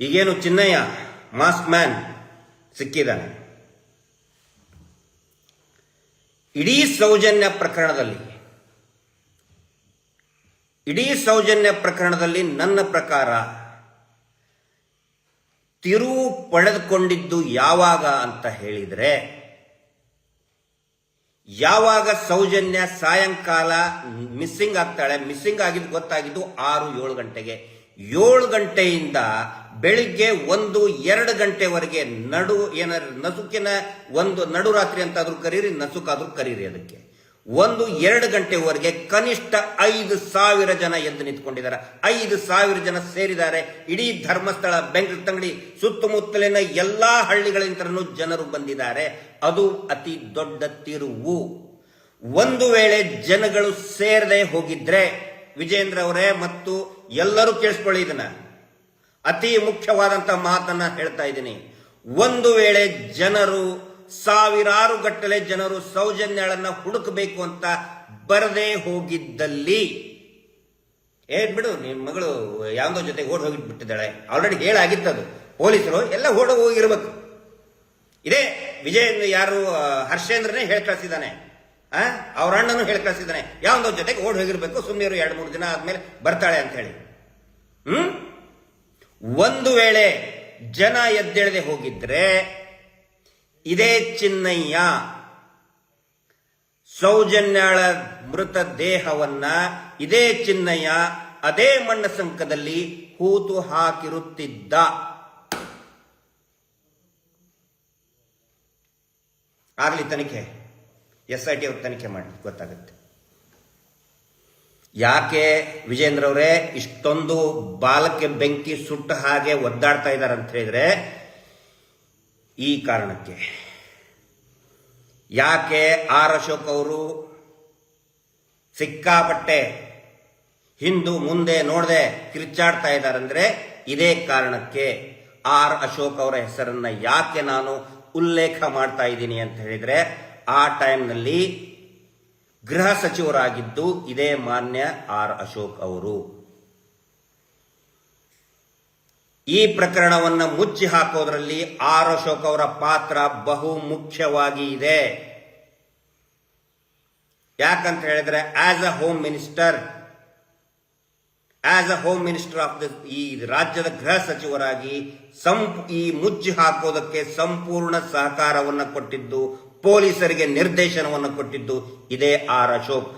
ಈಗೇನು Chinnaiah, mask man ಸಿಕ್ಕಿದ್ದಾನೆ. ಇಡೀ ಸೌಜನ್ಯ ಪ್ರಕರಣದಲ್ಲಿ, ಇಡೀ ಸೌಜನ್ಯ ಪ್ರಕರಣದಲ್ಲಿ ನನ್ನ ಪ್ರಕಾರ ತಿರುವು ಪಡೆದುಕೊಂಡಿದ್ದು ಯಾವಾಗ ಅಂತ ಹೇಳಿದರೆ, ಯಾವಾಗ ಸೌಜನ್ಯ ಸಾಯಂಕಾಲ ಮಿಸ್ಸಿಂಗ್ ಆಗ್ತಾಳೆ, ಮಿಸ್ಸಿಂಗ್ ಆಗಿದ್ದು ಗೊತ್ತಾಗಿದ್ದು ಆರು ಏಳು ಗಂಟೆಗೆ. ಏಳು ಗಂಟೆಯಿಂದ ಬೆಳಿಗ್ಗೆ ಒಂದು, ಎರಡು ಗಂಟೆವರೆಗೆ ನಡು ಏನಾದ್ರು ನಸುಕಿನ ಒಂದು ನಡುರಾತ್ರಿ ಅಂತಾದರೂ ಕರೀರಿ, ನಸುಕಾದ್ರೂ ಕರೀರಿ ಅದಕ್ಕೆ. ಒಂದು, ಎರಡು ಗಂಟೆವರೆಗೆ ಕನಿಷ್ಠ ಐದು ಸಾವಿರ ಜನ ಎದ್ದು ನಿಂತ್ಕೊಂಡಿದ್ದಾರೆ. ಐದು ಸಾವಿರ ಜನ ಸೇರಿದ್ದಾರೆ. ಇಡೀ ಧರ್ಮಸ್ಥಳ, ಬೆಂಗಳೂರು ಸುತ್ತಮುತ್ತಲಿನ ಎಲ್ಲಾ ಹಳ್ಳಿಗಳಿಂದಲೂ ಜನರು ಬಂದಿದ್ದಾರೆ. ಅದು ಅತಿ ದೊಡ್ಡ ತಿರುವು. ಒಂದು ವೇಳೆ ಜನಗಳು ಸೇರದೆ ಹೋಗಿದ್ರೆ ವಿಜೇಂದ್ರ ಅವರೇ ಮತ್ತು ಎಲ್ಲರೂ ಕೇಳಿಸ್ಕೊಳ್ಳಿ ಇದನ್ನ. ಅತಿ ಮುಖ್ಯವಾದಂತಹ ಮಾತನ್ನ ಹೇಳ್ತಾ ಇದ್ದೀನಿ. ಒಂದು ವೇಳೆ ಜನರು, ಸಾವಿರಾರು ಗಟ್ಟಲೆ ಜನರು ಸೌಜನ್ಯಗಳನ್ನ ಹುಡುಕಬೇಕು ಅಂತ ಬರದೇ ಹೋಗಿದ್ದಲ್ಲಿ ಏನ್ ಬಿಡು ನಿಮ್ಮ ಮಗಳು ಯಾವ್ದೋ ಜೊತೆ ಓಡ್ ಹೋಗಿಬಿಟ್ಟಿದ್ದಾಳೆ. ಆಲ್ರೆಡಿ ಹೇಳಾಗಿತ್ತದು ಪೊಲೀಸರು ಎಲ್ಲ ಓಡ ಹೋಗಿರ್ಬೇಕು. ಇದೇ ವಿಜಯೇಂದ್ರ ಯಾರು ಹರ್ಷೇಂದ್ರನೇ ಹೇಳಿ ಕಳಿಸಿದ್ದಾನೆ. ಆ, ಅವ್ರ ಅಣ್ಣನು ಹೇಳಿ ಕಳಿಸಿದ್ದಾನೆ. ಯಾವ್ದೋ ಜೊತೆಗೆ ಓಡ್ ಹೋಗಿರ್ಬೇಕು ಸುಮ್ಮನೆ ಎರಡು ಮೂರು ದಿನ ಆದ್ಮೇಲೆ ಬರ್ತಾಳೆ ಅಂತ ಹೇಳಿ. ಹ್ಮ್? ಒಂದು ವೇಳೆ ಜನ ಎದ್ದೇಳದೆ ಹೋಗಿದ್ರೆ, ಇದೇ ಚಿನ್ನಯ್ಯ ಸೌಜನ್ಯಾಳ ಮೃತ ದೇಹವನ್ನ ಇದೇ ಚಿನ್ನಯ್ಯ ಅದೇ ಮಣ್ಣ ಸಂಕದಲ್ಲಿ ಹೂತು ಹಾಕಿರುತ್ತಿದ್ದ. ಆಗಲಿ ತನಿಖೆ, ಎಸ್ ಐ ಟಿ ಅವ್ರ ತನಿಖೆ ಮಾಡಿ, ಗೊತ್ತಾಗುತ್ತೆ. ಯಾಕೆ ವಿಜೇಂದ್ರ ಅವರೇ ಇಷ್ಟೊಂದು ಬಾಲಕ್ಕೆ ಬೆಂಕಿ ಸುಟ್ಟ ಹಾಗೆ ಒದ್ದಾಡ್ತಾ ಇದ್ದಾರೆ ಅಂತ ಹೇಳಿದ್ರೆ ಈ ಕಾರಣಕ್ಕೆ. ಯಾಕೆ ಆರ್ ಅಶೋಕ್ ಅವರು ಸಿಕ್ಕಾಪಟ್ಟೆ ಹಿಂದು ಮುಂದೆ ನೋಡದೆ ಕಿರ್ಚಾಡ್ತಾ ಇದ್ದಾರಂದ್ರೆ ಇದೇ ಕಾರಣಕ್ಕೆ ಆರ್ ಅಶೋಕ್ ಅವರ ಹೆಸರನ್ನ ಯಾಕೆ ನಾನು ಉಲ್ಲೇಖ ಮಾಡ್ತಾ ಇದ್ದೀನಿ ಅಂತ ಹೇಳಿದ್ರೆ ಆ ಟೈಮ್ನಲ್ಲಿ ಗೃಹ ಸಚಿವರಾಗಿದ್ದು ಇದೇ ಮಾನ್ಯ ಆರ್ ಅಶೋಕ್ ಅವರು. ಈ ಪ್ರಕರಣವನ್ನು ಮುಚ್ಚಿ ಹಾಕೋದ್ರಲ್ಲಿ ಆರ್ ಅಶೋಕ್ ಅವರ ಪಾತ್ರ ಬಹು ಮುಖ್ಯವಾಗಿ ಇದೆ. ಯಾಕಂತ ಹೇಳಿದ್ರೆ as a home minister as a home minister of the ಈ ರಾಜ್ಯದ ಗೃಹ ಸಚಿವರಾಗಿ ಸಂ ಈ ಮುಚ್ಚಿ ಹಾಕೋದಕ್ಕೆ ಸಂಪೂರ್ಣ ಸಹಕಾರವನ್ನು ಕೊಟ್ಟಿದ್ದು ಪೊಲೀಸರಿಗೆ ನಿರ್ದೇಶನವನ್ನು ಕೊಟ್ಟಿದ್ದು ಇದೇ ಆರ್ ಅಶೋಕ್.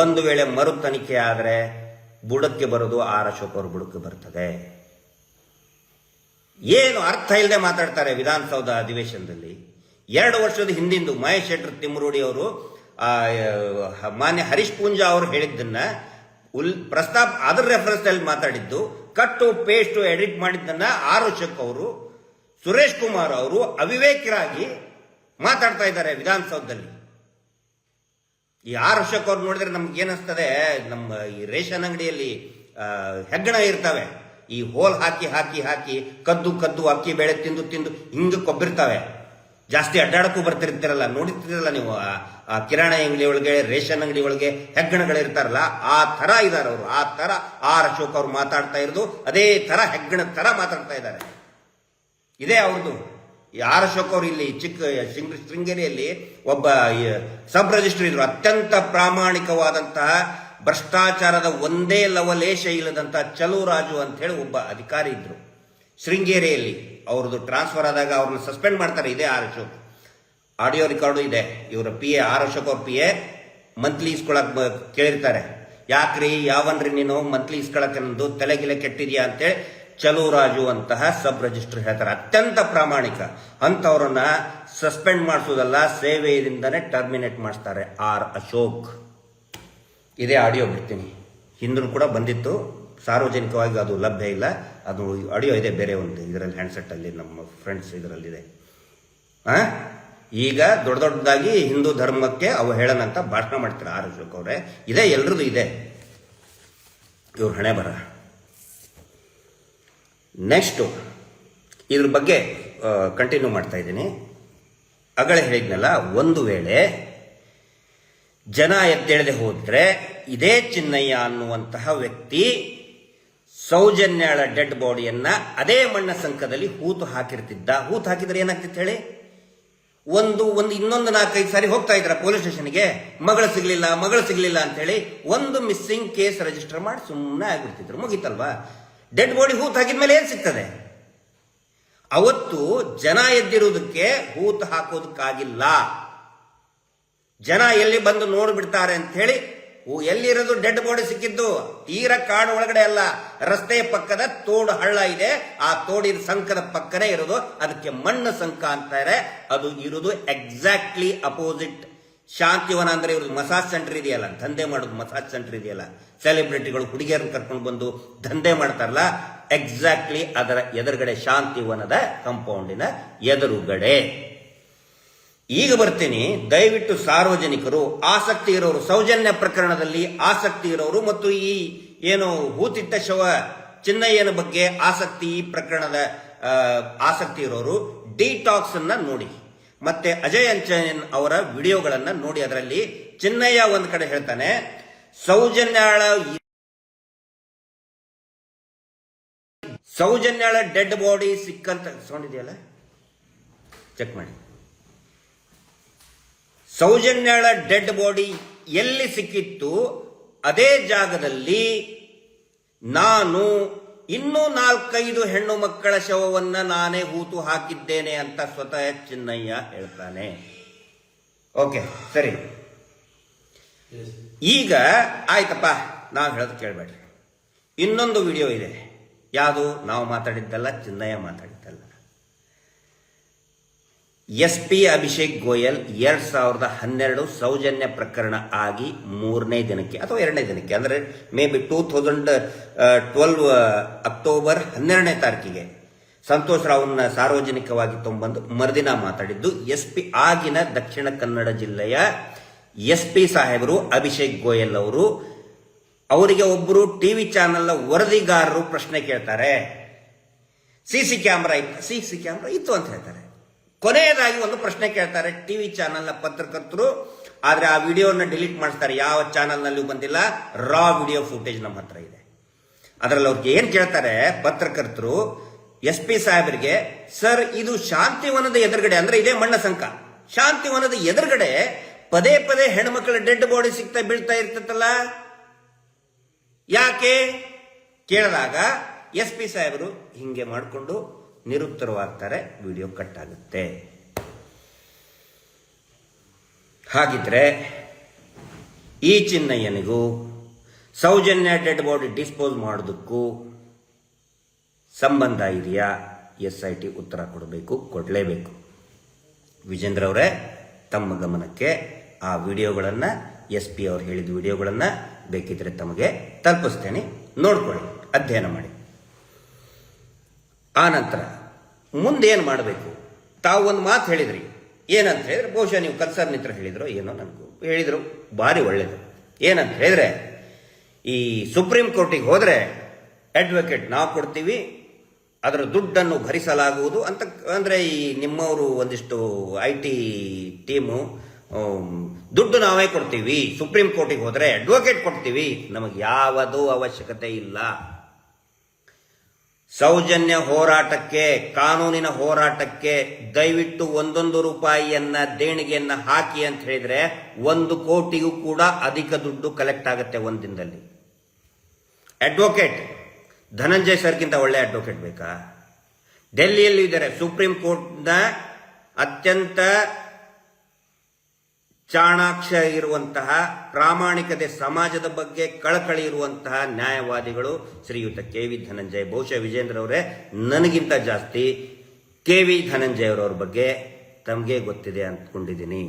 ಒಂದು ವೇಳೆ ಮರು ತನಿಖೆ ಆದರೆ ಬುಡಕ್ಕೆ ಬರೋದು ಆರ್ ಅಶೋಕ್ ಅವರು ಬುಡಕ್ಕೆ ಬರ್ತದೆ. ಏನು ಅರ್ಥ ಇಲ್ಲದೆ ಮಾತಾಡ್ತಾರೆ ವಿಧಾನಸೌಧ ಅಧಿವೇಶನದಲ್ಲಿ. ಎರಡು ವರ್ಷದ ಹಿಂದಿಂದು ಮಹೇಶ್ ಶೆಟ್ಟರ್ ತಿಮ್ಮರೂಡಿ ಅವರು ಮಾನ್ಯ ಹರೀಶ್ ಪೂಂಜಾ ಅವರು ಹೇಳಿದ್ದನ್ನ ಉಲ್, ಪ್ರಸ್ತಾಪ, ಅದರ ರೆಫರೆನ್ಸ್ ಅಲ್ಲಿ ಮಾತಾಡಿದ್ದು, ಕಟ್ಟು ಪೇಸ್ಟ್ ಎಡಿಟ್ ಮಾಡಿದ್ದನ್ನ ಆರ್ ಅಶೋಕ್ ಅವರು, ಸುರೇಶ್ ಕುಮಾರ್ ಅವರು ಅವಿವೇಕರಾಗಿ ಮಾತಾಡ್ತಾ ಇದ್ದಾರೆ ವಿಧಾನಸೌಧದಲ್ಲಿ. ಈ ಆರು ಅವ್ರು ನೋಡಿದ್ರೆ ನಮ್ಗೆ ಏನಿಸ್ತದೆ, ನಮ್ಮ ಈ ರೇಷನ್ ಅಂಗಡಿಯಲ್ಲಿ ಹೆಗ್ಗಣ ಇರ್ತವೆ. ಈ ಹೋಲ್ ಹಾಕಿ ಹಾಕಿ ಹಾಕಿ, ಕದ್ದು ಕದ್ದು, ಅಕ್ಕಿ ಬೇಳೆ ತಿಂದು ತಿಂದು, ಹಿಂಗ ಕೊಬ್ಬಿರ್ತವೆ. ಜಾಸ್ತಿ ಅಡ್ಡಾಡಕ್ಕೂ ಬರ್ತಿರ್ತೀರಲ್ಲ, ನೋಡಿರ್ತಿರಲ್ಲ ನೀವು, ಆ- ಕಿರಾಣ ಅಂಗಡಿ ಒಳಗೆ, ರೇಷನ್ ಅಂಗಡಿ ಒಳಗೆ ಹೆಗ್ಗಣಗಳಿರ್ತಾರಲ್ಲ, ಆ ತರ ಇದಾರೆ ಅವರು. ಆ ತರ ಆರ್ ಅಶೋಕ್ ಅವ್ರು ಮಾತಾಡ್ತಾ ಇರೋದು, ಅದೇ ತರ ಹೆಗ್ಗಣ ತರ ಮಾತಾಡ್ತಾ ಇದ್ದಾರೆ. ಇದೇ ಅವ್ರದ್ದು ಆರ್ ಅಶೋಕ್ ಅವರು ಇಲ್ಲಿ ಚಿಕ್ಕ ಶೃಂಗ- ಶೃಂಗೇರಿಯಲ್ಲಿ ಒಬ್ಬ ಸಬ್ ರಿಜಿಸ್ಟರ್ ಇದ್ರು. ಅತ್ಯಂತ ಪ್ರಾಮಾಣಿಕವಾದಂತಹ ಭ್ರಷ್ಟಾಚಾರದ ಒಂದೇ ಲವಲೇಶ ಇಲ್ಲದಂತಹ ಚಲುರಾಜು ಅಂತ ಹೇಳಿ ಒಬ್ಬ ಅಧಿಕಾರಿ ಇದ್ರು. ಶೃಂಗೇರಿಯಲ್ಲಿ ಅವ್ರದ್ದು ಟ್ರಾನ್ಸ್ಫರ್ ಆದಾಗ ಅವ್ರನ್ನ ಸಸ್ಪೆಂಡ್ ಮಾಡ್ತಾರೆ. ಇದೇ ಆರ್ ಅಶೋಕ್ ಆಡಿಯೋ ರೆಕಾರ್ಡು ಇದೆ. ಇವರ ಪಿ ಎ ಆರ್ ಅಶೋಕ್ ಅವ್ರ ಪಿ ಎ ಮಂತ್ಲಿ ಇಸ್ಕೊಳಕ್ ಕೇಳಿರ್ತಾರೆ. ಯಾಕ್ರಿ, ಯಾವನ್ರಿ ನೀನು? ಮಂತ್ಲಿ ಇಸ್ಕೊಳಕ್ ನಂದು ತಲೆಗಿಲೆ ಕೆಟ್ಟಿದ್ಯಾ ಅಂತೇಳಿ ಚಲುರಾಜು ಅಂತಹ ಸಬ್ ರಿಜಿಸ್ಟರ್ ಹೇಳ್ತಾರೆ. ಅತ್ಯಂತ ಪ್ರಾಮಾಣಿಕ. ಅಂತವರನ್ನ ಸಸ್ಪೆಂಡ್ ಮಾಡಿಸೋದಲ್ಲ, ಸೇವೆಯಿಂದನೇ ಟರ್ಮಿನೇಟ್ ಮಾಡಿಸ್ತಾರೆ ಆರ್ ಅಶೋಕ್. ಇದೇ ಆಡಿಯೋ ಬಿಡ್ತೀನಿ. ಹಿಂದೂ ಕೂಡ ಬಂದಿತ್ತು. ಸಾರ್ವಜನಿಕವಾಗಿ ಅದು ಲಭ್ಯ ಇಲ್ಲ. ಅದು ಆಡಿಯೋ ಇದೆ, ಬೇರೆ ಒಂದು ಇದರಲ್ಲಿ ಹ್ಯಾಂಡ್ಸೆಟ್ ಅಲ್ಲಿ ನಮ್ಮ ಫ್ರೆಂಡ್ಸ್ ಇದರಲ್ಲಿದೆ. ಹಾಂ ಈಗ ದೊಡ್ಡ ದೊಡ್ಡದಾಗಿ ಹಿಂದೂ ಧರ್ಮಕ್ಕೆ ಅವು ಹೇಳನಂತ ಭಾಷಣ ಮಾಡ್ತಾರೆ ಆರ್ ಅಶೋಕ್ ಅವರೇ. ಇದೇ, ಎಲ್ರದ್ದು ಇದೆ. ಇವ್ರ ಹಣೆ ಬರ ನೆಕ್ಸ್ಟು ಇದ್ರ ಬಗ್ಗೆ ಕಂಟಿನ್ಯೂ ಮಾಡ್ತಾ ಇದ್ದೀನಿ. ಅಗಳ ಹೇಳಿದ್ನಲ್ಲ, ಒಂದು ವೇಳೆ ಜನ ಎದ್ದೇಳದೆ ಹೋದರೆ ಇದೇ ಚಿನ್ನಯ್ಯ ಅನ್ನುವಂತಹ ವ್ಯಕ್ತಿ ಸೌಜನ್ಯಳ ಡೆಡ್ ಬಾಡಿಯನ್ನ ಅದೇ ಮಣ್ಣ ಸಂಕದಲ್ಲಿ ಹೂತು ಹಾಕಿರ್ತಿದ್ದ. ಹೂತು ಹಾಕಿದ್ರೆ ಏನಾಗ್ತಿತ್ತು ಹೇಳಿ? ಒಂದು ಒಂದು ಇನ್ನೊಂದು ನಾಲ್ಕೈದು ಸಾರಿ ಹೋಗ್ತಾ ಇದ್ರ ಪೊಲೀಸ್ ಸ್ಟೇಷನ್ಗೆ. ಮಗಳು ಸಿಗ್ಲಿಲ್ಲ ಮಗಳು ಸಿಗ್ಲಿಲ್ಲ ಅಂತ ಹೇಳಿ ಒಂದು ಮಿಸ್ಸಿಂಗ್ ಕೇಸ್ ರಿಜಿಸ್ಟರ್ ಮಾಡಿ ಸುಮ್ಮನೆ ಆಗಿರ್ತಿದ್ರು ಮುಗೀತಲ್ವಾ? ಡೆಡ್ ಬಾಡಿ ಹೂತು ಹಾಕಿದ್ಮೇಲೆ ಏನು ಸಿಗ್ತದೆ? ಅವತ್ತು ಜನ ಎದ್ದಿರುವುದಕ್ಕೆ ಹೂತು ಹಾಕೋದಕ್ಕಾಗಿಲ್ಲ ಜನ ಎಲ್ಲಿ ಬಂದು ನೋಡಿಬಿಡ್ತಾರೆ ಅಂತ ಹೇಳಿ ಹೂ- ಎಲ್ಲಿರೋದು? ಡೆಡ್ ಬಾಡಿ ಸಿಕ್ಕಿದ್ದು ತೀರ ಕಾಡು ಒಳಗಡೆ ಅಲ್ಲ, ರಸ್ತೆಯ ಪಕ್ಕದ ತೋಡು ಹಳ್ಳ ಇದೆ. ಆ ತೋಡಿನ ಸಂಕದ ಪಕ್ಕನೇ ಇರೋದು. ಅದಕ್ಕೆ ಮಣ್ಣು ಸಂಕ ಅಂತಾರೆ ಅದು ಇರೋದು ಎಕ್ಸಾಕ್ಟ್ಲಿ ಅಪೋಸಿಟ್ ಶಾಂತಿವನ ಅಂದ್ರೆ ಇವ್ರದ್ದು ಮಸಾಜ್ ಸೆಂಟರ್ ಇದೆಯಲ್ಲ, ದಂಧೆ ಮಾಡೋದು ಮಸಾಜ್ ಸೆಂಟರ್ ಇದೆಯಲ್ಲ. ಸೆಲೆಬ್ರಿಟಿಗಳು ಹುಡುಗಿಯರನ್ನು ಕರ್ಕೊಂಡು ಬಂದು ದಂಧೆ ಮಾಡ್ತಾರಲ್ಲ ಎಕ್ಸಾಕ್ಟ್ಲಿ ಅದರ ಎದುರುಗಡೆ ಶಾಂತಿವನದ ಕಾಂಪೌಂಡಿನ ಎದುರುಗಡೆ. ಈಗ ಬರ್ತೀನಿ, ದಯವಿಟ್ಟು ಸಾರ್ವಜನಿಕರು, ಆಸಕ್ತಿ ಇರೋರು, ಸೌಜನ್ಯ ಪ್ರಕರಣದಲ್ಲಿ ಆಸಕ್ತಿ ಇರೋರು ಮತ್ತು ಈ ಏನು ಹೂತಿಟ್ಟ ಶವ ಚಿನ್ನಯ್ಯನ ಬಗ್ಗೆ ಆಸಕ್ತಿ ಈ ಪ್ರಕರಣದ ಆಸಕ್ತಿ ಇರೋರು ಡಿಟಾಕ್ಸ್ ಅನ್ನ ನೋಡಿ. ಮತ್ತೆ ಅಜಯ್ ಅಂಚನ್ ಅವರ ವಿಡಿಯೋಗಳನ್ನ ನೋಡಿ ಅದರಲ್ಲಿ ಚಿನ್ನಯ್ಯ ಒಂದ್ ಕಡೆ ಹೇಳ್ತಾನೆ, ಸೌಜನ್ಯಾಳ ಸೌಜನ್ಯಾಳ ಡೆಡ್ ಬಾಡಿ ಸಿಕ್ಕಂತ ಸೌಂಡ್ ಇದೆಯಲ್ಲ ಚೆಕ್ ಮಾಡಿ. ಸೌಜನ್ಯಾಳ ಡೆಡ್ ಬಾಡಿ ಎಲ್ಲಿ ಸಿಕ್ಕಿತ್ತು, ಅದೇ ಜಾಗದಲ್ಲಿ ನಾನು ಇನ್ನೂ ನಾಲ್ಕೈದು ಹೆಣ್ಣು ಮಕ್ಕಳ ಶವವನ್ನ ನಾನೇ ಹೂತು ಹಾಕಿದ್ದೇನೆ ಅಂತ ಸ್ವತಃ ಚಿನ್ನಯ್ಯ ಹೇಳ್ತಾನೆ. ಓಕೆ, ಸರಿ. ಈಗ ಆಯ್ತಪ್ಪ ನಾವು ಹೇಳೋದು ಕೇಳಬೇಡ್ರಿ. ಇನ್ನೊಂದು ವಿಡಿಯೋ ಇದೆ. ಯಾವುದು? ನಾವು ಮಾತಾಡಿದ್ದಲ್ಲ, ಚಿನ್ನಯ್ಯ ಮಾತಾಡಿದ್ದಲ್ಲ ಎಸ್ ಪಿ ಅಭಿಷೇಕ್ ಗೋಯಲ್ ಎರಡ್ ಸಾವಿರದ ಹನ್ನೆರಡು ಸೌಜನ್ಯ ಪ್ರಕರಣ ಆಗಿ ಮೂರನೇ ದಿನಕ್ಕೆ ಅಥವಾ ಎರಡನೇ ದಿನಕ್ಕೆ, ಅಂದ್ರೆ maybe two thousand twelve October ಹನ್ನೆರಡನೇ ತಾರೀಕಿಗೆ ಸಂತೋಷ್ ರಾವ್ನ ಸಾರ್ವಜನಿಕವಾಗಿ ತೊಂಬಂದು ಮರುದಿನ ಮಾತಾಡಿದ್ದು ಎಸ್ ಪಿ ಆಗಿನ ದಕ್ಷಿಣ ಕನ್ನಡ ಜಿಲ್ಲೆಯ ಎಸ್ ಪಿ ಸಾಹೇಬರು ಅಭಿಷೇಕ್ ಗೋಯಲ್ ಅವರು, ಅವರಿಗೆ ಒಬ್ಬರು ಟಿವಿ ಚಾನೆಲ್ ವರದಿಗಾರರು ಪ್ರಶ್ನೆ ಕೇಳ್ತಾರೆ. ಸಿ ಸಿ ಕ್ಯಾಮ್ರಾ ಇತ್ತು, ಸಿ ಸಿ ಕ್ಯಾಮ್ರಾ ಇತ್ತು ಅಂತ ಹೇಳ್ತಾರೆ. ಕೊನೆಯದಾಗಿ ಒಂದು ಪ್ರಶ್ನೆ ಕೇಳ್ತಾರೆ ಟಿವಿ ಚಾನೆಲ್ನ ಪತ್ರಕರ್ತರು, ಆದ್ರೆ ಆ ವಿಡಿಯೋನ ಡಿಲೀಟ್ ಮಾಡಿಸ್ತಾರೆ. ಯಾವ ಚಾನೆಲ್ನಲ್ಲೂ ಬಂದಿಲ್ಲ. ರಾ ವಿಡಿಯೋ ಫುಟೇಜ್ ನಮ್ಮ ಹತ್ರ ಇದೆ. ಅದರಲ್ಲಿ ಅವ್ರಿಗೆ ಏನು ಕೇಳ್ತಾರೆ, ಪತ್ರಕರ್ತರು, ಎಸ್ ಪಿ ಸಾಹೇಬರಿಗೆ, ಸರ್, ಇದು ಶಾಂತಿವನದ ಎದುರುಗಡೆ, ಅಂದ್ರೆ ಇದೇ ಮಣ್ಣ ಸಂಕ. ಶಾಂತಿವನದ ಎದುರುಗಡೆ ಪದೇ ಪದೇ ಹೆಣ್ಮಕ್ಳ ಡೆಡ್ ಬಾಡಿ ಸಿಗ್ತಾ ಬೀಳ್ತಾ ಇರ್ತತ್ತಲ್ಲ ಯಾಕೆ? ಕೇಳಿದಾಗ ಎಸ್ ಪಿ ಸಾಹೇಬರು ಹಿಂಗೆ ಮಾಡಿಕೊಂಡು ನಿರುತ್ತರವಾಗ್ತಾರೆ, ವಿಡಿಯೋ ಕಟ್ ಆಗುತ್ತೆ ಹಾಗಿದ್ರೆ, ಈ ಚಿನ್ನಯ್ಯನಿಗೂ ಸೌಜನ್ಯ ಡೆಡ್ ಬಾಡಿ ಡಿಸ್ಪೋಸ್ ಮಾಡೋದಕ್ಕೂ ಸಂಬಂಧ ಇದೆಯಾ? ಎಸ್ ಐ ಟಿ ಉತ್ತರ ಕೊಡಬೇಕು, ಕೊಡಲೇಬೇಕು. ವಿಜೇಂದ್ರ ಅವರೇ, ತಮ್ಮ ಗಮನಕ್ಕೆ ಆ ವಿಡಿಯೋಗಳನ್ನು, ಎಸ್ ಪಿ ಅವ್ರು ಹೇಳಿದ ವಿಡಿಯೋಗಳನ್ನು ಬೇಕಿದ್ರೆ ತಮಗೆ ತಲುಪಿಸ್ತೇನೆ. ನೋಡ್ಕೊಳ್ಳಿ, ಅಧ್ಯಯನ ಮಾಡಿ. ಆ ನಂತರ ಮುಂದೇನು ಮಾಡಬೇಕು? ತಾವು ಒಂದು ಮಾತು ಹೇಳಿದ್ರಿ. ಏನಂತ ಹೇಳಿದ್ರೆ, ಬಹುಶಃ ನೀವು ಕಲ್ಸರ್ ನಿತ್ರ ಹೇಳಿದ್ರು ಏನೋ ನನಗೂ ಹೇಳಿದರು. ಭಾರಿ ಒಳ್ಳೆಯದು ಏನಂತ ಹೇಳಿದ್ರೆ, ಈ ಸುಪ್ರೀಂ ಕೋರ್ಟಿಗೆ ಹೋದರೆ ಅಡ್ವೊಕೇಟ್ ನಾವು ಕೊಡ್ತೀವಿ, ಅದರ ದುಡ್ಡನ್ನು ಭರಿಸಲಾಗುವುದು ಅಂತ ಅಂದ್ರೆ ಈ ನಿಮ್ಮವರು ಒಂದಿಷ್ಟು ಐ ಟಿ ಟೀಮು ದುಡ್ಡು ನಾವೇ ಕೊಡ್ತೀವಿ. ಸುಪ್ರೀಂ ಕೋರ್ಟಿಗೆ ಹೋದರೆ ಅಡ್ವೊಕೇಟ್ ಕೊಡ್ತೀವಿ. ನಮಗೆ ಯಾವುದೂ ಅವಶ್ಯಕತೆ ಇಲ್ಲ. ಸೌಜನ್ಯ ಹೋರಾಟಕ್ಕೆ, ಕಾನೂನಿನ ಹೋರಾಟಕ್ಕೆ ದಯವಿಟ್ಟು ಒಂದೊಂದು ರೂಪಾಯಿಯನ್ನ, ದೇಣಿಗೆಯನ್ನ ಹಾಕಿ ಅಂತ ಹೇಳಿದ್ರೆ ಒಂದು ಕೋಟಿಗೂ ಕೂಡ ಅಧಿಕ ದುಡ್ಡು ಕಲೆಕ್ಟ್ ಆಗುತ್ತೆ ಒಂದು ದಿನದಲ್ಲಿ ಅಡ್ವೊಕೇಟ್ ಧನಂಜಯ್ ಸರ್ಗಿಂತ ಒಳ್ಳೆ ಅಡ್ವೊಕೇಟ್ ಬೇಕಾ? ಡೆಲ್ಲಿಯಲ್ಲೂ ಇದ್ದಾರೆ ಸುಪ್ರೀಂ ಕೋರ್ಟ್ನ ಅತ್ಯಂತ ಚಾಣಾಕ್ಷ ಇರುವಂತಹ ಪ್ರಾಮಾಣಿಕತೆ ಸಮಾಜದ ಬಗ್ಗೆ ಕಳಕಳಿ ಇರುವಂತಹ ನ್ಯಾಯವಾದಿಗಳು ಶ್ರೀಯುತ ಕೆ ವಿ ಧನಂಜಯ್. ಬಹುಶಃ ವಿಜೇಂದ್ರ ಅವರೇ, ನನಗಿಂತ ಜಾಸ್ತಿ ಕೆ ವಿ ಧನಂಜಯ್ ಅವರವ್ರ ಬಗ್ಗೆ ತಮಗೆ ಗೊತ್ತಿದೆ ಅಂದ್ಕೊಂಡಿದ್ದೀನಿ.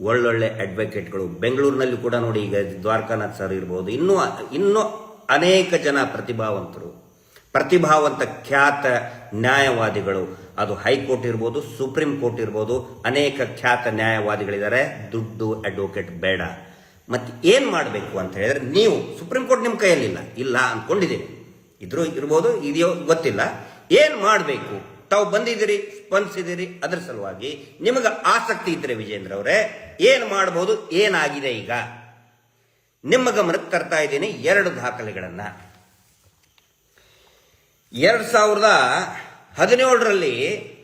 ಒಳ್ಳೊಳ್ಳೆ ಅಡ್ವೊಕೇಟ್ಗಳು ಬೆಂಗಳೂರಿನಲ್ಲಿ ಕೂಡ ನೋಡಿ, ಈಗ ದ್ವಾರಕಾನಾಥ್ ಸರ್ ಇರ್ಬೋದು, ಇನ್ನೂ ಇನ್ನೂ ಅನೇಕ ಜನ ಪ್ರತಿಭಾವಂತರು, ಪ್ರತಿಭಾವಂತ ಖ್ಯಾತ ನ್ಯಾಯವಾದಿಗಳು. ಅದು ಹೈಕೋರ್ಟ್ ಇರ್ಬೋದು, ಸುಪ್ರೀಂ ಕೋರ್ಟ್ ಇರ್ಬೋದು, ಅನೇಕ ಖ್ಯಾತ ನ್ಯಾಯವಾದಿಗಳಿದ್ದಾರೆ. ದುಡ್ಡು ಅಡ್ವೊಕೇಟ್ ಬೇಡ. ಮತ್ತೆ ಏನ್ ಮಾಡಬೇಕು ಅಂತ ಹೇಳಿದ್ರೆ ನೀವು, ಸುಪ್ರೀಂ ಕೋರ್ಟ್ ನಿಮ್ಮ ಕೈಯಲ್ಲಿಲ್ಲ. ಇಲ್ಲ ಅನ್ಕೊಂಡಿದ್ದೀನಿ ಇದ್ರು ಇರ್ಬೋದು, ಇದೆಯೋ ಗೊತ್ತಿಲ್ಲ. ಏನ್ ಮಾಡಬೇಕು? ತಾವು ಬಂದಿದ್ದೀರಿ ಸ್ಪಂದಿಸಿದಿರಿ ಅದರ ಸಲುವಾಗಿ ನಿಮಗೆ ಆಸಕ್ತಿ ಇದ್ರೆ ವಿಜೇಂದ್ರ ಅವರೇ, ಏನ್ ಮಾಡಬಹುದು ಏನಾಗಿದೆ ಈಗ? ನಿಮ್ಮ ಗಮನಕ್ಕೆ ತರ್ತಾ ಇದ್ದೀನಿ ಎರಡು ದಾಖಲೆಗಳನ್ನ. ಎರಡು ಸಾವಿರದ ಹದಿನೇಳರಲ್ಲಿ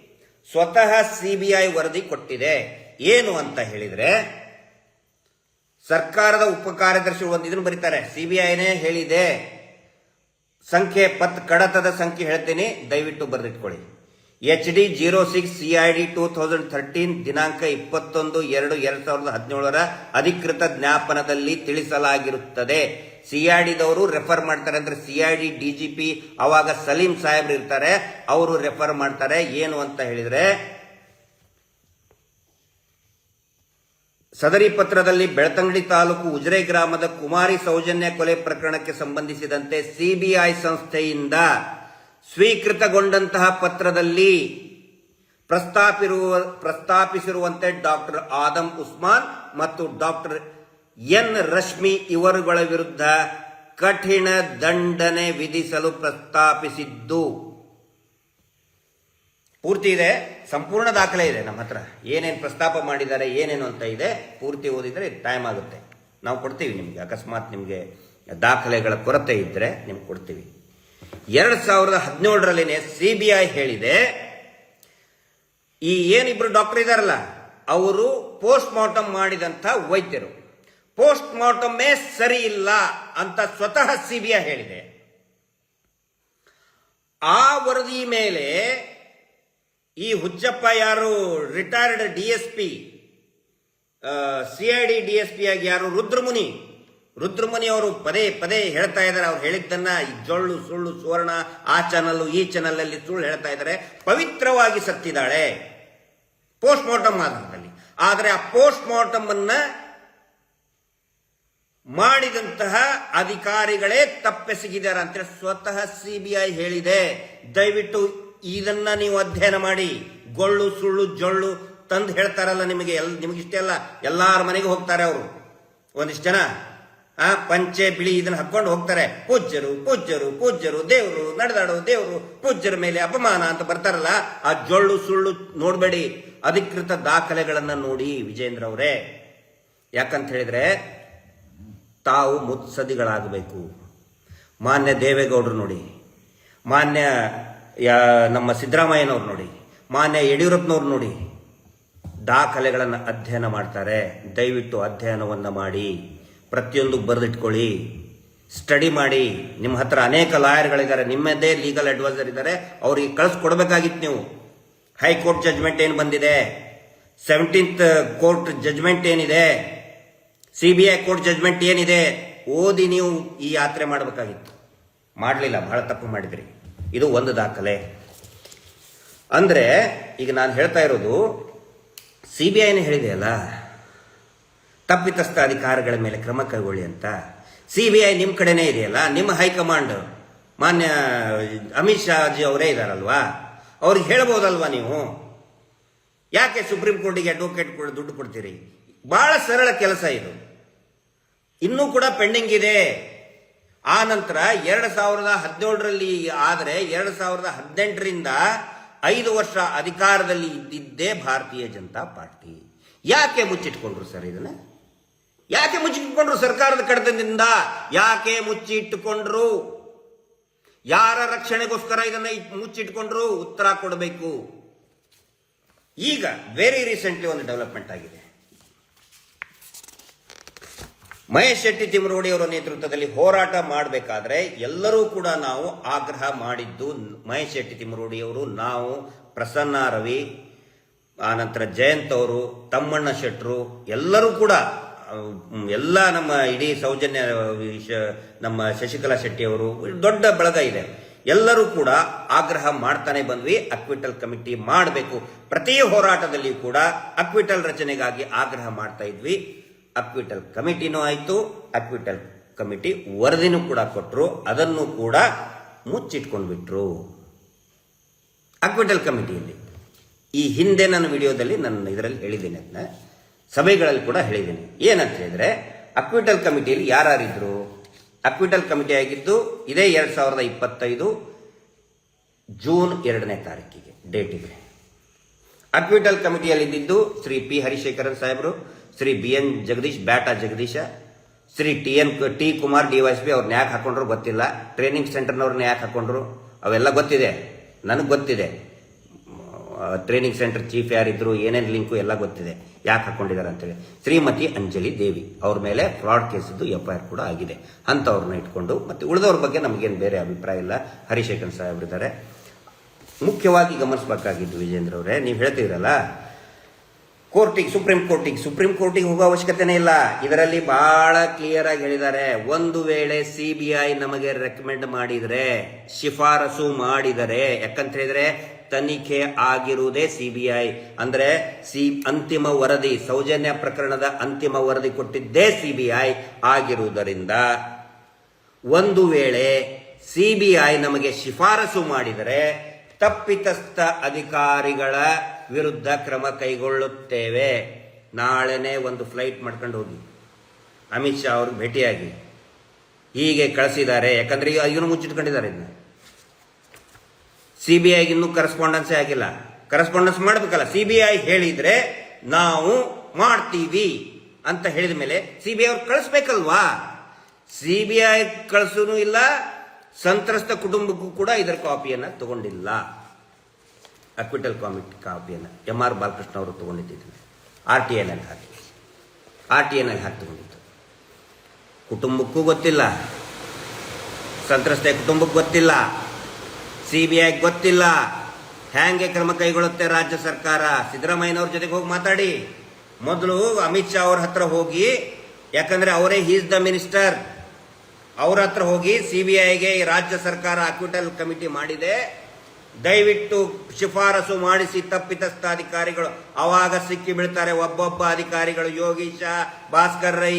ಸ್ವತಃ ಸಿ ಬಿ ಐ ವರದಿ ಕೊಟ್ಟಿದೆ. ಏನು ಅಂತ ಹೇಳಿದ್ರೆ, ಸರ್ಕಾರದ ಉಪ ಕಾರ್ಯದರ್ಶಿ ಒಂದು ಇದನ್ನು ಬರೀತಾರೆ. ಸಿಬಿಐನೇ ಹೇಳಿದೆ. ಸಂಖ್ಯೆ ಪತ್ ಕಡತದ ಸಂಖ್ಯೆ ಹೇಳ್ತೀನಿ. ದಯವಿಟ್ಟು ಬರೆದಿಟ್ಕೊಳ್ಳಿ. H D zero six C I D two thousand thirteen ದಿನಾಂಕ ಇಪ್ಪತ್ತೊಂದು ಎರಡು ಎರಡು ಸಾವಿರದ ಹದಿನೇಳರ ಅಧಿಕೃತ ಜ್ಞಾಪನದಲ್ಲಿ ತಿಳಿಸಲಾಗಿರುತ್ತದೆ. ಸಿಐಡಿದವರು ರೆಫರ್ ಮಾಡ್ತಾರೆ ಅಂದ್ರೆ ಸಿಐಡಿ ಡಿಜಿಪಿ ಅವಾಗ ಸಲೀಂ ಸಾಹೇಬ್ರು ಇರ್ತಾರೆ, ಅವರು ರೆಫರ್ ಮಾಡ್ತಾರೆ. ಏನು ಅಂತ ಹೇಳಿದ್ರೆ ಸದರಿ ಪತ್ರದಲ್ಲಿ ಬೆಳತಂಗಡಿ ತಾಲೂಕು ಉಜಿರೆ ಗ್ರಾಮದ ಕುಮಾರಿ ಸೌಜನ್ಯ ಕೊಲೆ ಪ್ರಕರಣಕ್ಕೆ ಸಂಬಂಧಿಸಿದಂತೆ ಸಿಬಿಐ ಸಂಸ್ಥೆಯಿಂದ ಸ್ವೀಕೃತಗೊಂಡಂತಹ ಪತ್ರದಲ್ಲಿ ಪ್ರಸ್ತಾಪಿರುವ, ಪ್ರಸ್ತಾಪಿಸಿರುವಂತೆ ಡಾಕ್ಟರ್ ಆದಂ ಉಸ್ಮಾನ್ ಮತ್ತು ಡಾಕ್ಟರ್ ಎನ್ ರಶ್ಮಿ ಇವರುಗಳ ವಿರುದ್ಧ ಕಠಿಣ ದಂಡನೆ ವಿಧಿಸಲು ಪ್ರಸ್ತಾಪಿಸಿದ್ದು. ಪೂರ್ತಿ ಇದೆ? ಸಂಪೂರ್ಣ ದಾಖಲೆ ಇದೆ ನಮ್ಮ ಹತ್ರ. ಏನೇನು ಪ್ರಸ್ತಾಪ ಮಾಡಿದ್ದಾರೆ, ಏನೇನು ಅಂತ ಇದೆ, ಪೂರ್ತಿ ಓದಿದರೆ ಟೈಮ್ ಆಗುತ್ತೆ. ನಾವು ಕೊಡ್ತೀವಿ ನಿಮಗೆ. ಅಕಸ್ಮಾತ್ ನಿಮಗೆ ದಾಖಲೆಗಳ ಕೊರತೆ ಇದ್ದರೆ ನಿಮ್ಗೆ ಕೊಡ್ತೀವಿ. ಎರಡು ಸಾವಿರದ ಹದಿನೇಳರಲ್ಲಿನೇ ಸಿ ಬಿ ಐ ಹೇಳಿದೆ, ಈ ಏನಿಬ್ರು ಡಾಕ್ಟರ್ ಇದಾರಲ್ಲ, ಅವರು ಪೋಸ್ಟ್ ಮಾರ್ಟಮ್ ಮಾಡಿದಂಥ ವೈದ್ಯರು. ಪೋಸ್ಟ್ ಮಾರ್ಟಮೇ ಸರಿ ಇಲ್ಲ ಅಂತ ಸ್ವತಃ ಸಿ ಬಿ ಐ ಹೇಳಿದೆ. ಆ ವರದಿ ಮೇಲೆ ಈ ಹುಜ್ಜಪ್ಪ ಯಾರು retired D S P C I D D S P ಆಗಿ ಯಾರು ರುದ್ರಮುನಿ ರುದ್ರಮುನಿ ಅವರು ಪದೇ ಪದೇ ಹೇಳ್ತಾ ಇದ್ದಾರೆ. ಅವ್ರು ಹೇಳಿದ್ದನ್ನ ಈ ಜೊಳ್ಳು, ಸುಳ್ಳು, ಸುವರ್ಣ, ಆ ಚಾನಲ್ ಈ ಚಾನಲ್ ಅಲ್ಲಿ ಸುಳ್ಳು ಹೇಳ್ತಾ ಇದ್ದಾರೆ. ಪವಿತ್ರವಾಗಿ ಸತ್ತಿದ್ದಾಳೆ ಪೋಸ್ಟ್ ಮಾರ್ಟಮ್ ಆಧಾರದಲ್ಲಿ ಆದರೆ ಆ ಪೋಸ್ಟ್ ಮಾರ್ಟಮ್ ಅನ್ನ ಮಾಡಿದಂತಹ ಅಧಿಕಾರಿಗಳೇ ತಪ್ಪೆಸಗಿದ್ದಾರೆ ಅಂತ ಸ್ವತಃ ಸಿಬಿಐ ಹೇಳಿದೆ. ದಯವಿಟ್ಟು ಇದನ್ನ ನೀವು ಅಧ್ಯಯನ ಮಾಡಿ. ಗೊಳ್ಳು, ಸುಳ್ಳು, ಜೊಳ್ಳು ತಂದು ಹೇಳ್ತಾರಲ್ಲ ನಿಮಗೆ ಎಲ್ ನಿಮಗಿಷ್ಟೇ ಅಲ್ಲ, ಎಲ್ಲಾರ ಮನೆಗೆ ಹೋಗ್ತಾರೆ ಅವರು. ಒಂದಿಷ್ಟು ಜನ, ಆ, ಪಂಚೆ, ಬಿಳಿ ಇದನ್ನ ಹಾಕೊಂಡು ಹೋಗ್ತಾರೆ. ಪೂಜ್ಯರು ಪೂಜ್ಯರು ಪೂಜ್ಯರು, ದೇವರು, ನಡೆದಾಡೋ ದೇವರು, ಪೂಜ್ಯರ ಮೇಲೆ ಅಪಮಾನ ಅಂತ ಬರ್ತಾರಲ್ಲ, ಆ ಜೊಳ್ಳು, ಸುಳ್ಳು ನೋಡಬೇಡಿ. ಅಧಿಕೃತ ದಾಖಲೆಗಳನ್ನ ನೋಡಿ ವಿಜೇಂದ್ರ ಅವರೇ. ಯಾಕಂತ ಹೇಳಿದ್ರೆ ತಾವು ಮುತ್ಸದಿಗಳಾಗಬೇಕು ಮಾನ್ಯ ದೇವೇಗೌಡರು ನೋಡಿ, ಮಾನ್ಯ ಯಾ- ನಮ್ಮ ಸಿದ್ದರಾಮಯ್ಯನವ್ರು ನೋಡಿ, ಮಾನ್ಯ ಯಡಿಯೂರಪ್ಪನವ್ರು ನೋಡಿ, ದಾಖಲೆಗಳನ್ನು ಅಧ್ಯಯನ ಮಾಡ್ತಾರೆ. ದಯವಿಟ್ಟು ಅಧ್ಯಯನವನ್ನು ಮಾಡಿ ಪ್ರತಿಯೊಂದು ಬರೆದಿಟ್ಕೊಳ್ಳಿ. ಸ್ಟಡಿ ಮಾಡಿ. ನಿಮ್ಮ ಹತ್ರ ಅನೇಕ ಲಾಯರ್ಗಳಿದ್ದಾರೆ. ನಿಮ್ಮದೇ ಲೀಗಲ್ ಅಡ್ವೈಸರ್ ಇದ್ದಾರೆ. ಅವ್ರಿಗೆ ಕಳಿಸ್ಕೊಡ್ಬೇಕಾಗಿತ್ತು ನೀವು. ಹೈಕೋರ್ಟ್ ಜಜ್ಮೆಂಟ್ ಏನು ಬಂದಿದೆ? ಸೆವೆಂಟೀನ್ತ್ ಕೋರ್ಟ್ ಜಜ್ಮೆಂಟ್ ಏನಿದೆ? C B I court judgement ಏನಿದೆ, ಓದಿ ನೀವು ಈ ಯಾತ್ರೆ ಮಾಡಬೇಕಾಗಿತ್ತು. ಮಾಡಲಿಲ್ಲ, ಬಹಳ ತಪ್ಪು ಮಾಡಿದ್ರಿ. ಇದು ಒಂದು ದಾಖಲೆ. ಅಂದ್ರೆ, ಈಗ ನಾನು ಹೇಳ್ತಾ ಇರೋದು ಸಿ ಬಿ ಐನೇ ಹೇಳಿದೆಯಲ್ಲ, ತಪ್ಪಿತಸ್ಥ ಅಧಿಕಾರಿಗಳ ಮೇಲೆ ಕ್ರಮ ಕೈಗೊಳ್ಳಿ ಅಂತ. ಸಿ ಬಿ ಐ ನಿಮ್ಮ ಕಡೆನೇ ಇದೆಯಲ್ಲ, ನಿಮ್ಮ ಹೈಕಮಾಂಡ್, ಮಾನ್ಯ, ಅಮಿತ್ ಶಾಜಿ ಅವರೇ ಇದಾರಲ್ವಾ? ಅವ್ರಿಗೆ ಹೇಳ್ಬೋದಲ್ವಾ ನೀವು? ಯಾಕೆ ಸುಪ್ರೀಂ ಕೋರ್ಟಿಗೆ ಅಡ್ವೊಕೇಟ್ ದುಡ್ಡು ಕೊಡ್ತೀರಿ? ಬಹಳ ಸರಳ ಕೆಲಸ ಇದು. ಇನ್ನೂ ಕೂಡ ಪೆಂಡಿಂಗ್ ಇದೆ. ಆ ನಂತರ ಎರಡು ಸಾವಿರದ ಹದಿನೇಳರಲ್ಲಿ ಆದರೆ ಎರಡು ಸಾವಿರದ ಹದಿನೆಂಟರಿಂದ ಐದು ವರ್ಷ ಅಧಿಕಾರದಲ್ಲಿ ಇದ್ದಿದ್ದೇ ಭಾರತೀಯ ಜನತಾ ಪಾರ್ಟಿ. ಯಾಕೆ ಮುಚ್ಚಿಟ್ಕೊಂಡ್ರು ಸರ್ ಇದನ್ನ? ಯಾಕೆ ಮುಚ್ಚಿಟ್ಕೊಂಡ್ರು ಸರ್ಕಾರದ ಕಡತದಿಂದ? ಯಾಕೆ ಮುಚ್ಚಿಟ್ಟುಕೊಂಡ್ರು ಯಾರ ರಕ್ಷಣೆಗೋಸ್ಕರ ಇದನ್ನ ಮುಚ್ಚಿಟ್ಕೊಂಡ್ರು? ಉತ್ತರ ಕೊಡಬೇಕು. ಈಗ ವೆರಿ ರೀಸೆಂಟ್ಲಿ ಒಂದು ಡೆವಲಪ್ಮೆಂಟ್ ಆಗಿದೆ. ಮಹೇಶ್ ಶೆಟ್ಟಿ ತಿಮ್ಮರೋಡಿ ಅವರ ನೇತೃತ್ವದಲ್ಲಿ ಹೋರಾಟ ಮಾಡಬೇಕಾದ್ರೆ ಎಲ್ಲರೂ ಕೂಡ ನಾವು ಆಗ್ರಹ ಮಾಡಿದ್ದು ಮಹೇಶ್ ಶೆಟ್ಟಿ ತಿಮ್ಮರೋಡಿ ಅವರು ನಾವು ಪ್ರಸನ್ನ ರವಿ ಆನಂತರ ಜಯಂತ್ ಅವರು, ತಮ್ಮಣ್ಣ ಶೆಟ್ಟರು ಎಲ್ಲರೂ ಕೂಡ ಎಲ್ಲ ನಮ್ಮ ಇಡೀ ಸೌಜನ್ಯ ನಮ್ಮ ಶಶಿಕಲಾ ಶೆಟ್ಟಿ ಅವರು, ದೊಡ್ಡ ಬಳಗ ಇದೆ. ಎಲ್ಲರೂ ಕೂಡ ಆಗ್ರಹ ಮಾಡ್ತಾನೆ ಬಂದ್ವಿ ಅಕ್ವಿಟಲ್ ಕಮಿಟಿ ಮಾಡಬೇಕು. ಪ್ರತಿ ಹೋರಾಟದಲ್ಲಿ ಕೂಡ ಅಕ್ವಿಟಲ್ ರಚನೆಗಾಗಿ ಆಗ್ರಹ ಮಾಡ್ತಾ ಇದ್ವಿ. ಅಕ್ವಿಟಲ್ ಕಮಿಟಿನೂ ಆಯಿತು, ಅಕ್ವಿಟಲ್ ಕಮಿಟಿ ವರದಿನೂ ಕೂಡ ಕೊಟ್ಟರು ಅದನ್ನು ಕೂಡ ಮುಚ್ಚಿಟ್ಕೊಂಡ್ಬಿಟ್ರು ಅಕ್ವಿಟಲ್ ಕಮಿಟಿಯಲ್ಲಿ. ಈ ಹಿಂದೆ ನನ್ನ ವಿಡಿಯೋದಲ್ಲಿ ನನ್ನ ಇದರಲ್ಲಿ ಹೇಳಿದ್ದೀನಿ ಅದನ್ನ, ಸಭೆಗಳಲ್ಲಿ ಕೂಡ ಹೇಳಿದ್ದೀನಿ. ಏನಂತ ಹೇಳಿದ್ರೆ, ಅಕ್ವಿಟಲ್ ಕಮಿಟಿಯಲ್ಲಿ ಯಾರಿದ್ರು ಅಕ್ವಿಟಲ್ ಕಮಿಟಿ ಆಗಿದ್ದು, ಇದೇ ಎರಡ್ ಸಾವಿರದ ಇಪ್ಪತ್ತೈದು ಜೂನ್ ಎರಡನೇ ತಾರೀಕಿಗೆ, ಡೇಟಿಗೆ. ಅಕ್ವಿಟಲ್ ಕಮಿಟಿಯಲ್ಲಿ ಇದ್ದಿದ್ದು ಶ್ರೀ ಪಿ ಹರಿಶೇಖರನ್ ಸಾಹೇಬರು Shri B N Jagadish, ಬ್ಯಾಟ Jagadish, Shri T N T Kumar D Y S P ಅವ್ರನ್ನ ಯಾಕೆ ಹಾಕೊಂಡ್ರು ಗೊತ್ತಿಲ್ಲ. ಟ್ರೈನಿಂಗ್ ಸೆಂಟರ್ನವ್ರನ್ನ ಯಾಕೆ ಹಾಕೊಂಡ್ರು. ಅವೆಲ್ಲ ಗೊತ್ತಿದೆ. ನನಗೆ ಗೊತ್ತಿದೆ. ಟ್ರೈನಿಂಗ್ ಸೆಂಟರ್ ಚೀಫ್ ಯಾರಿದ್ರು, ಏನೇನು ಲಿಂಕು ಎಲ್ಲ ಗೊತ್ತಿದೆ. ಯಾಕೆ ಹಾಕೊಂಡಿದ್ದಾರೆ ಅಂತೇಳಿ ಶ್ರೀಮತಿ ಅಂಜಲಿ ದೇವಿ ಅವ್ರ ಮೇಲೆ ಫ್ರಾಡ್ ಕೇಸಿದ್ದು ಎಫ್ ಐ ಕೂಡ ಆಗಿದೆ. ಅಂಥವ್ರನ್ನ ಇಟ್ಕೊಂಡು, ಮತ್ತೆ ಉಳಿದವ್ರ ಬಗ್ಗೆ ನಮಗೇನು ಬೇರೆ ಅಭಿಪ್ರಾಯ ಇಲ್ಲ. ಹರಿಶೇಖರ್ ಸಾಹೇಬ್ರಿದ್ದಾರೆ. ಮುಖ್ಯವಾಗಿ ಗಮನಿಸಬೇಕಾಗಿದ್ದು ವಿಜೇಂದ್ರ ಅವರೇ, ನೀವು ಹೇಳ್ತಿದ್ರಲ್ಲ ಕೋರ್ಟಿಗೆ, ಸುಪ್ರೀಂ ಕೋರ್ಟಿಗೆ. ಸುಪ್ರೀಂ ಕೋರ್ಟಿಗೆ ಹೋಗೋ ಅವಶ್ಯಕತೆನೇ ಇಲ್ಲ. ಇದರಲ್ಲಿ ಬಹಳ ಕ್ಲಿಯರ್ ಆಗಿ ಹೇಳಿದ್ದಾರೆ. ಒಂದು ವೇಳೆ ಸಿ ಬಿ ಐ ನಮಗೆ ರೆಕಮೆಂಡ್ ಮಾಡಿದರೆ, ಶಿಫಾರಸು ಮಾಡಿದರೆ, ಯಾಕಂತ ಹೇಳಿದ್ರೆ ತನಿಖೆ ಆಗಿರುವುದೇ ಸಿ ಬಿ ಐ ಅಂದ್ರೆ ಸಿ, ಅಂತಿಮ ವರದಿ, ಸೌಜನ್ಯ ಪ್ರಕರಣದ ಅಂತಿಮ ವರದಿ ಕೊಟ್ಟಿದ್ದೇ ಸಿ ಬಿ ಐ ಆಗಿರುವುದರಿಂದ ಒಂದು ವೇಳೆ ಸಿಬಿಐ ನಮಗೆ ಶಿಫಾರಸು ಮಾಡಿದರೆ ತಪ್ಪಿತಸ್ಥ ಅಧಿಕಾರಿಗಳ ವಿರುದ್ಧ ಕ್ರಮ ಕೈಗೊಳ್ಳುತ್ತೇವೆ. ನಾಳೆನೇ ಒಂದು ಫ್ಲೈಟ್ ಮಾಡ್ಕೊಂಡು ಹೋಗಿ. ಅಮಿತ್ ಶಾ ಅವ್ರಿಗೆ ಭೇಟಿಯಾಗಿ. ಹೀಗೆ ಕಳಿಸಿದ್ದಾರೆ. ಯಾಕಂದ್ರೆ ಇವನು ಮುಚ್ಚಿಟ್ಕೊಂಡಿದ್ದಾರೆ ಇದನ್ನ ಸಿ ಬಿ ಐಗೆ ಇನ್ನೂ ಕರೆಸ್ಪಾಂಡೆನ್ಸೇ ಆಗಿಲ್ಲ. ಕರೆಸ್ಪಾಂಡೆನ್ಸ್ ಮಾಡಬೇಕಲ್ಲ. ಸಿ ಬಿ ಐ ಹೇಳಿದ್ರೆ ನಾವು ಮಾಡ್ತೀವಿ ಅಂತ ಹೇಳಿದ ಮೇಲೆ ಸಿ ಬಿ ಐ ಅವ್ರು ಕಳಿಸ್ಬೇಕಲ್ವಾ? ಸಿ ಬಿ ಐ ಕಳಿಸೂ ಇಲ್ಲ ಸಂತ್ರಸ್ತ ಕುಟುಂಬಕ್ಕೂ ಕೂಡ ಇದರ ಕಾಪಿಯನ್ನು ತಗೊಂಡಿಲ್ಲ. ಅಕ್ವಿಟಲ್ ಕಾಮಿಟಿ ಕಾಪಿಯನ್ನು. ಎಂ ಆರ್ ಬಾಲಕೃಷ್ಣ ಅವರು ತಗೊಂಡಿದ್ದಿದ್ದಾರೆ ಆರ್ ಟಿ ಎನಲ್ಲಿ ಹಾಕಿ. ಆರ್ ಟಿ ಎನಲ್ಲಿ ಹಾಕಿ ತಗೊಂಡಿದ್ದು. ಕುಟುಂಬಕ್ಕೂ ಗೊತ್ತಿಲ್ಲ. ಸಂತ್ರಸ್ತ ಕುಟುಂಬಕ್ಕೆ ಗೊತ್ತಿಲ್ಲ. ಸಿ ಬಿ ಐ ಗೊತ್ತಿಲ್ಲ. ಹ್ಯಾಂಗೆ ಕ್ರಮ ಕೈಗೊಳ್ಳುತ್ತೆ ರಾಜ್ಯ ಸರ್ಕಾರ? ಸಿದ್ದರಾಮಯ್ಯನವ್ರ ಜೊತೆಗೆ ಹೋಗಿ ಮಾತಾಡಿ. ಮೊದಲು ಅಮಿತ್ ಶಾ ಅವ್ರ ಹತ್ರ ಹೋಗಿ, ಯಾಕಂದ್ರೆ ಅವರೇ ಹೀಸ್ ದ ಮಿನಿಸ್ಟರ್ ಅವ್ರ ಹತ್ರ ಹೋಗಿ ಸಿ ಬಿ ಐಗೆ ರಾಜ್ಯ ಸರ್ಕಾರ ಅಕ್ವಿಟಲ್ ಕಮಿಟಿ ಮಾಡಿದೆ. ದಯವಿಟ್ಟು ಶಿಫಾರಸು ಮಾಡಿಸಿ ತಪ್ಪಿತಸ್ಥ ಅಧಿಕಾರಿಗಳು. ಅವಾಗ ಸಿಕ್ಕಿ ಬೀಳ್ತಾರೆ ಒಬ್ಬೊಬ್ಬ ಅಧಿಕಾರಿಗಳು, ಯೋಗೀಶ, ಭಾಸ್ಕರ್ ರೈ,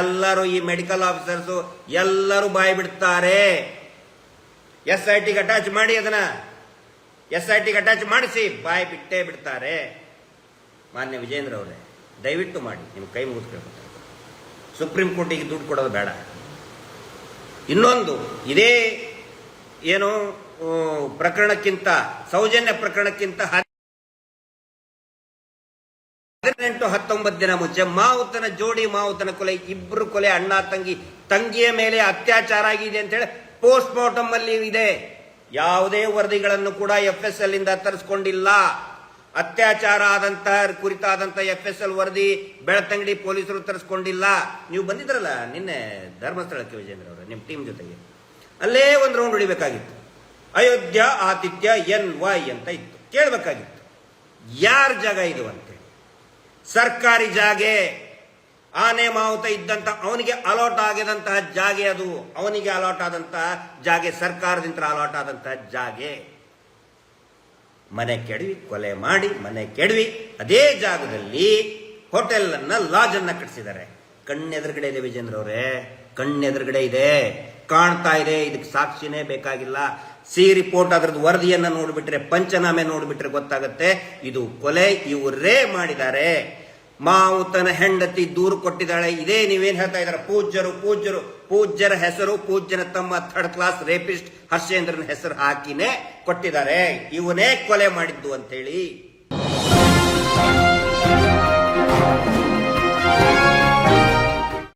ಎಲ್ಲರೂ ಈ ಮೆಡಿಕಲ್ ಆಫೀಸರ್ಸು ಎಲ್ಲರೂ ಬಾಯಿ ಬಿಡ್ತಾರೆ. ಎಸ್ ಐ ಟಿಗೆ ಅಟ್ಯಾಚ್ ಮಾಡಿ ಅದನ್ನ. ಎಸ್ ಐ ಟಿಗೆ ಅಟ್ಯಾಚ್ ಮಾಡಿಸಿ ಬಾಯಿ ಬಿಟ್ಟೇ ಬಿಡ್ತಾರೆ. ಮಾನ್ಯ ವಿಜೇಂದ್ರ ಅವರೇ, ದಯವಿಟ್ಟು ಮಾಡಿ, ನಿಮ್ಮ ಕೈ ಮುಗಿದು ಕೇಳ್ಕೊತಾರೆ ಸುಪ್ರೀಂ ಕೋರ್ಟಿಗೆ ದುಡ್ಡು ಕೊಡೋದು ಬೇಡ. ಇನ್ನೊಂದು, ಇದೇ ಏನು ಪ್ರಕರಣಕ್ಕಿಂತ, ಸೌಜನ್ಯ ಪ್ರಕರಣಕ್ಕಿಂತ ಹದಿನೆಂಟು, ಹತ್ತೊಂಬತ್ತು ದಿನ ಮುಂಚೆ ಮಾವುತನ ಜೋಡಿ, ಮಾವುತನ ಕೊಲೆ, ಇಬ್ರು ಕೊಲೆ, ಅಣ್ಣ, ತಂಗಿ, ತಂಗಿಯ ಮೇಲೆ ಅತ್ಯಾಚಾರ ಆಗಿದೆ ಅಂತ ಹೇಳಿ ಪೋಸ್ಟ್ ಮಾರ್ಟಮ್ ಅಲ್ಲಿ ಇದೆ. ಯಾವುದೇ ವರದಿಗಳನ್ನು ಕೂಡ ಎಫ್ ಎಸ್ ಎಲ್ ಇಂದ ತರಿಸ್ಕೊಂಡಿಲ್ಲ. ಅತ್ಯಾಚಾರ ಆದಂತ, ಕುರಿತಾದಂತ ಎಫ್ ಎಸ್ ಎಲ್ ವರದಿ ಬೆಳತಂಗಡಿ ಪೊಲೀಸರು ತರಿಸ್ಕೊಂಡಿಲ್ಲ. ನೀವು ಬಂದಿದ್ರಲ್ಲ ನಿನ್ನೆ ಧರ್ಮಸ್ಥಳಕ್ಕೆ ವಿಜೇಂದ್ರ ಅವರು, ನಿಮ್ಮ ಟೀಮ್ ಜೊತೆಗೆ. ಅಲ್ಲೇ ಒಂದು ರೌಂಡ್ ಹೊಡಿಬೇಕಾಗಿತ್ತು ಅಯೋಧ್ಯ ಆತಿಥ್ಯ ಎನ್ ವೈ ಅಂತ ಇತ್ತು. ಕೇಳಬೇಕಾಗಿತ್ತು. ಯಾರ ಜಾಗ ಇದು ಅಂತೇಳಿ ಸರ್ಕಾರಿ ಜಾಗೆ, ಆನೆ ಮಾವುತ ಇದ್ದಂತ, ಅವನಿಗೆ ಅಲಾಟ್ ಆಗಿದಂತಹ ಜಾಗೆ ಅದು. ಅವನಿಗೆ ಅಲಾಟ್ ಆದಂತಹ ಜಾಗೆ ಸರ್ಕಾರದಿಂದ ಅಲಾಟ್ ಆದಂತಹ ಜಾಗೆ. ಮನೆ ಕೆಡವಿ, ಕೊಲೆ ಮಾಡಿ, ಮನೆ ಕೆಡವಿ. ಅದೇ ಜಾಗದಲ್ಲಿ ಹೋಟೆಲ್ ಅನ್ನ ಲಾಜ್ ಅನ್ನ ಕಟ್ಟಿಸಿದ್ದಾರೆ ಕಣ್ಣೆದುರುಗಡೆ ಇದೆ ವಿಜೇಂದ್ರ ಅವರೇ. ಕಣ್ಣೆದುರುಗಡೆ ಇದೆ. ಕಾಣ್ತಾ ಇದೆ. ಇದಕ್ಕೆ ಸಾಕ್ಷಿನೇ ಬೇಕಾಗಿಲ್ಲ. ಸಿ ರಿಪೋರ್ಟ್ ಅದ್ರದ್ದು ವರದಿಯನ್ನು ನೋಡಿಬಿಟ್ರೆ, ಪಂಚನಾಮೆ ನೋಡಿಬಿಟ್ರೆ ಗೊತ್ತಾಗುತ್ತೆ. ಇದು ಕೊಲೆ, ಇವರೇ ಮಾಡಿದ್ದಾರೆ. ಮಾವುತನ ಹೆಂಡತಿ ದೂರು ಕೊಟ್ಟಿದ್ದಾಳೆ. ಇದೇ ನೀವೇನು ಹೇಳ್ತಾ ಇದಾರೆ ಪೂಜ್ಯರು ಪೂಜ್ಯರು. ಪೂಜ್ಯರ ಹೆಸರು, ಪೂಜ್ಯನ ತಮ್ಮ ಥರ್ಡ್ ಕ್ಲಾಸ್ ರೇಪಿಸ್ಟ್ ಹರ್ಷೇಂದ್ರನ ಹೆಸರು ಹಾಕಿನೇ ಕೊಟ್ಟಿದ್ದಾರೆ. ಇವನೇ ಕೊಲೆ ಮಾಡಿದ್ದು ಅಂತೇಳಿ.